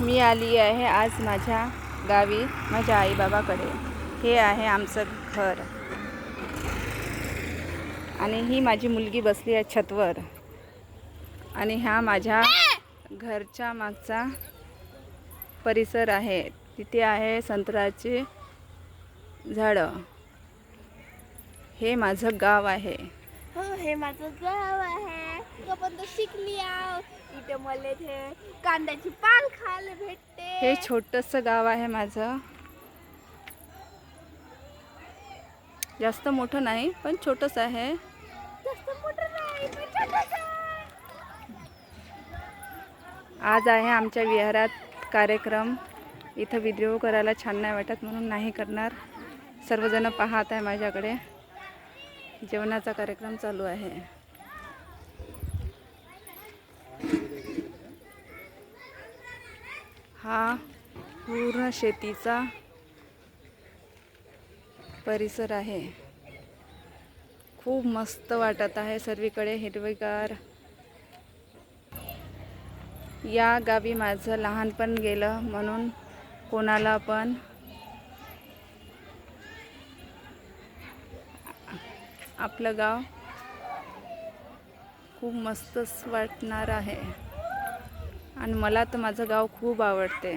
मी आली आहे आज माझ्या गावी माझ्या आईबाबाकडे. हे आहे आमचं घर. आणि ही माझी मुलगी बसली आहे छतवर. आणि हा माझ्या घरच्या मागचा परिसर आहे. तिथे आहे संत्र्याचे झाडं. हे माझं गाव आहे. हो हे माझं गाव आहे. तर शिकली इथे मला ते कांद्याची पाल खायला भेटते. हे छोटंसं गाव आहे माझं. जास्त मोठं नाही पण छोटंसं आहे. जास्त मोठं नाही पण छोटंसं आहे. आज आहे आमच्या विहारात कार्यक्रम. इथं व्हिडिओ करायला छान नाही वाटत म्हणून नाही करणार. सर्वजण पाहत आहे माझ्याकडे. जेवणाचा कार्यक्रम चालू आहे. हा पूर्ण शेतीचा परिसर आहे. खूप मस्त वाटत आहे सर्वीकडे हिरवेगार. या गावी माझं लहानपण गेलं म्हणून कोणाला पण आपलं गाव खूप मस्तच वाटणार आहे. आणि मला तर माझं गाव खूप आवडते.